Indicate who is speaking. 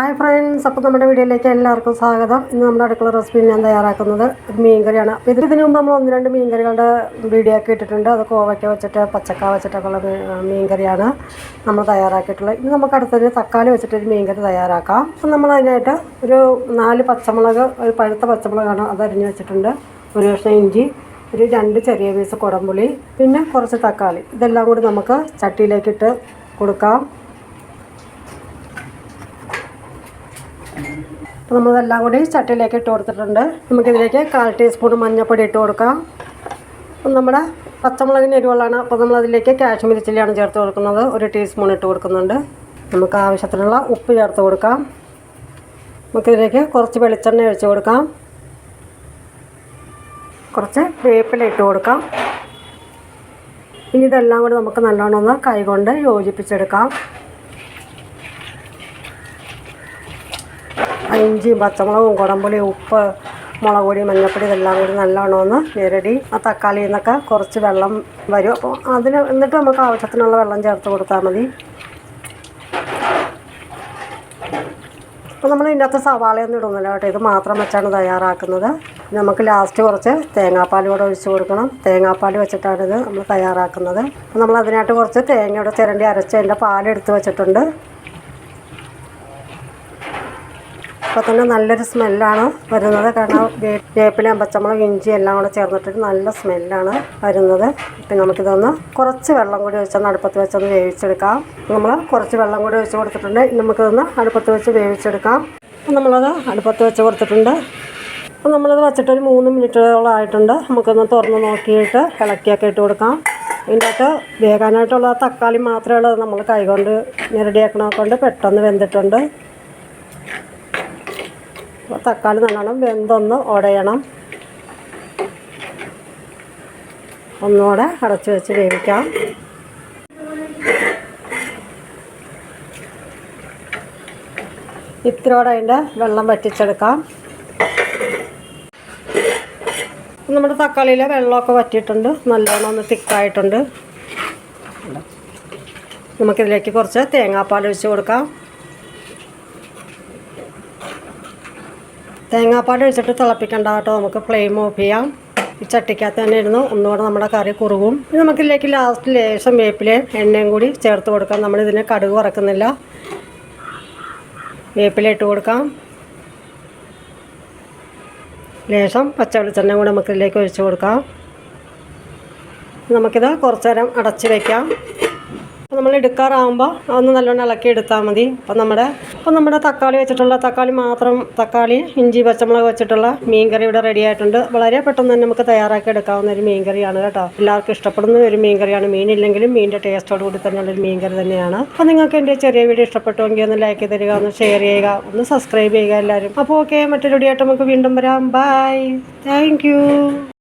Speaker 1: Hi friends അപ്പോൾ നമ്മുടെ വീഡിയോയിലേക്ക് എല്ലാവർക്കും സ്വാഗതം. ഇന്ന് നമ്മുടെ അടുക്കള റെസിപ്പി ഞാൻ തയ്യാറാക്കുന്നത് ഒരു മീൻകറിയാണ്. അപ്പോൾ ഇത് ഇതിന് മുമ്പ് നമ്മൾ ഒന്ന് രണ്ട് മീൻകറികളുടെ വീഡിയോ ഒക്കെ ഇട്ടിട്ടുണ്ട്. അത് കോവയ്ക്ക വെച്ചിട്ട് പച്ചക്ക വെച്ചിട്ടൊക്കെ ഉള്ള മീ- മീൻകറിയാണ് നമ്മൾ തയ്യാറാക്കിയിട്ടുള്ളത്. ഇന്ന് നമുക്ക് അടുത്തൊരു തക്കാളി വെച്ചിട്ട് വെച്ചിട്ടൊരു മീൻകറി തയ്യാറാക്കാം. അപ്പം നമ്മൾ അതിനായിട്ട് ഒരു നാല് പച്ചമുളക് ഒരു പഴുത്ത പച്ചമുളകാണ് അത് അരിഞ്ഞ് വെച്ചിട്ടുണ്ട്. ഒരു കഷ്ണം ഇഞ്ചി ഒരു രണ്ട് ചെറിയ പീസ് കുടമ്പുളി പിന്നെ കുറച്ച് തക്കാളി. ഇതെല്ലാം കൂടി നമുക്ക് ചട്ടിയിലേക്കിട്ട് കൊടുക്കാം. അപ്പോൾ നമ്മളിതെല്ലാം കൂടി ചട്ടിയിലേക്ക് ഇട്ട് കൊടുത്തിട്ടുണ്ട്. നമുക്കിതിലേക്ക് കാൽ ടീസ്പൂൺ മഞ്ഞൾപ്പൊടി ഇട്ട് കൊടുക്കാം. നമ്മുടെ പച്ചമുളകിന് എരിവുള്ളതാണ്. അപ്പോൾ നമ്മളതിലേക്ക് കാശ്മീരി ചില്ലിയാണ് ചേർത്ത് കൊടുക്കുന്നത്. ഒരു ടീസ്പൂൺ ഇട്ട് കൊടുക്കുന്നുണ്ട്. നമുക്ക് ആവശ്യത്തിനുള്ള ഉപ്പ് ചേർത്ത് കൊടുക്കാം. നമുക്കിതിലേക്ക് കുറച്ച് വെളിച്ചെണ്ണ ഒഴിച്ച് കൊടുക്കാം. കുറച്ച് വേപ്പില ഇട്ട് കൊടുക്കാം. ഇനി ഇതെല്ലാം കൂടി നമുക്ക് നല്ലോണം ഒന്ന് കൈകൊണ്ട് യോജിപ്പിച്ചെടുക്കാം. ഇഞ്ചിയും പച്ചമുളകും കുടംപുളി ഉപ്പ് മുളക് പൊടി മഞ്ഞൾപ്പൊടി ഇതെല്ലാം കൂടി നല്ലോണം ഒന്ന് ഞെരടി. ആ തക്കാളിയിൽ നിന്നൊക്കെ കുറച്ച് വെള്ളം വരും. അപ്പോൾ അതിന് എന്നിട്ട് നമുക്ക് ആവശ്യത്തിനുള്ള വെള്ളം ചേർത്ത് കൊടുത്താൽ മതി. അപ്പോൾ നമ്മൾ ഇതിന്റെ അകത്ത് സവാളയൊന്നും ഇടുന്നില്ല കേട്ടോ. ഇത് മാത്രം വെച്ചാണ് തയ്യാറാക്കുന്നത്. നമുക്ക് ലാസ്റ്റ് കുറച്ച് തേങ്ങാപ്പാൽ കൂടെ ഒഴിച്ച് കൊടുക്കണം. തേങ്ങാപ്പാൽ വെച്ചിട്ടാണിത് നമ്മൾ തയ്യാറാക്കുന്നത്. അപ്പോൾ നമ്മൾ അതിനായിട്ട് കുറച്ച് തേങ്ങയുടെ ചിരണ്ടി അരച്ച് അതിന്റെ പാലെടുത്ത് വെച്ചിട്ടുണ്ട്. അപ്പോൾ തന്നെ നല്ലൊരു സ്മെല്ലാണ് വരുന്നത്. കാരണം വേ- വേപ്പിലയും പച്ചമുളക് ഇഞ്ചി എല്ലാം കൂടെ ചേർന്നിട്ടൊരു നല്ല സ്മെല്ലാണ് വരുന്നത്. ഇപ്പം നമുക്കിതൊന്ന് കുറച്ച് വെള്ളം കൂടി വെച്ചൊന്ന് അടുപ്പത്ത് വെച്ചൊന്ന് വേവിച്ചെടുക്കാം. നമ്മൾ കുറച്ച് വെള്ളം കൂടി വെച്ച് കൊടുത്തിട്ടുണ്ട്. നമുക്കിതൊന്ന് അടുപ്പത്ത് വെച്ച് വേവിച്ചെടുക്കാം. അപ്പം നമ്മളത് അടുപ്പത്ത് വെച്ച് കൊടുത്തിട്ടുണ്ട്. അപ്പം നമ്മളത് വെച്ചിട്ട് ഒരു മൂന്ന് മിനിറ്റോളം ആയിട്ടുണ്ട്. നമുക്കൊന്ന് തുറന്ന് നോക്കിയിട്ട് ഇളക്കിയൊക്കെ ഇട്ട് കൊടുക്കാം. ഇതിന്റെ അകത്ത് വേകാനായിട്ടുള്ള തക്കാളി മാത്രമേ ഉള്ളൂ. നമ്മൾ കൈകൊണ്ട് ഞെരടിയാക്കണ കൊണ്ട് പെട്ടെന്ന് വെന്തിട്ടുണ്ട്. അപ്പോൾ തക്കാളി നല്ലോണം വെന്തൊന്ന് ഉടയണം ഒന്നുകൂടെ അടച്ചു വെച്ച് വേവിക്കാം. ഇത്തിരിയോടെ അതിന്റെ വെള്ളം വറ്റിച്ചെടുക്കാം. നമ്മുടെ തക്കാളിയിലെ വെള്ളമൊക്കെ വറ്റിയിട്ടുണ്ട്. നല്ലോണം ഒന്ന് തിക്കായിട്ടുണ്ട്. നമുക്കിതിലേക്ക് കുറച്ച് തേങ്ങാപ്പാൽ ഒഴിച്ച് കൊടുക്കാം. തേങ്ങാപ്പാൽ ഒഴിച്ചിട്ട് തിളപ്പിക്കണ്ട കേട്ടോ. നമുക്ക് ഫ്ലെയിം ഓഫ് ചെയ്യാം. ഈ ചട്ടിക്കകത്ത് തന്നെ ഇരുന്ന് ഒന്നുകൂടെ നമ്മുടെ കറി കുറുകും. നമുക്ക് നമുക്കിതിലേക്ക് ലാസ്റ്റ് ലേശം വേപ്പിലയും എണ്ണയും കൂടി ചേർത്ത് കൊടുക്കാം. നമ്മളിതിന് കടുക് വറക്കുന്നില്ല. വേപ്പില ഇട്ട് കൊടുക്കാം. ലേശം പച്ച വെളിച്ചെണ്ണ കൂടെ നമുക്കിതിലേക്ക് ഒഴിച്ച് കൊടുക്കാം. നമുക്കിത് കുറച്ച് നേരം അടച്ച് വയ്ക്കാം നമ്മൾ എടുക്കാറാകുമ്പോൾ ഒന്ന് നല്ലോണം ഇളക്കി എടുത്താൽ മതി. അപ്പം നമ്മുടെ അപ്പം നമ്മുടെ തക്കാളി വെച്ചിട്ടുള്ള തക്കാളി മാത്രം തക്കാളി ഇഞ്ചി പച്ചമുളക് വെച്ചിട്ടുള്ള മീൻകറി ഇവിടെ റെഡി ആയിട്ടുണ്ട്. വളരെ പെട്ടെന്ന് തന്നെ നമുക്ക് തയ്യാറാക്കി എടുക്കാവുന്ന ഒരു മീൻകറിയാണ് കേട്ടോ. എല്ലാവർക്കും ഇഷ്ടപ്പെടുന്ന ഒരു മീൻകറിയാണ്. മീനില്ലെങ്കിലും മീനിന്റെ ടേസ്റ്റോട് കൂടി തന്നെയുള്ള ഒരു മീൻ കറി തന്നെയാണ്. അപ്പം നിങ്ങൾക്ക് എന്റെ ചെറിയ വീഡിയോ ഇഷ്ടപ്പെട്ടുവെങ്കിൽ ഒന്ന് ലൈക്ക് തരിക ഒന്ന് ഷെയർ ചെയ്യുക ഒന്ന് സബ്സ്ക്രൈബ് ചെയ്യുക എല്ലാവരും. അപ്പോൾ ഓക്കെ മറ്റൊരു വീഡിയോ ആയിട്ട് നമുക്ക് വീണ്ടും വരാം. Bye thank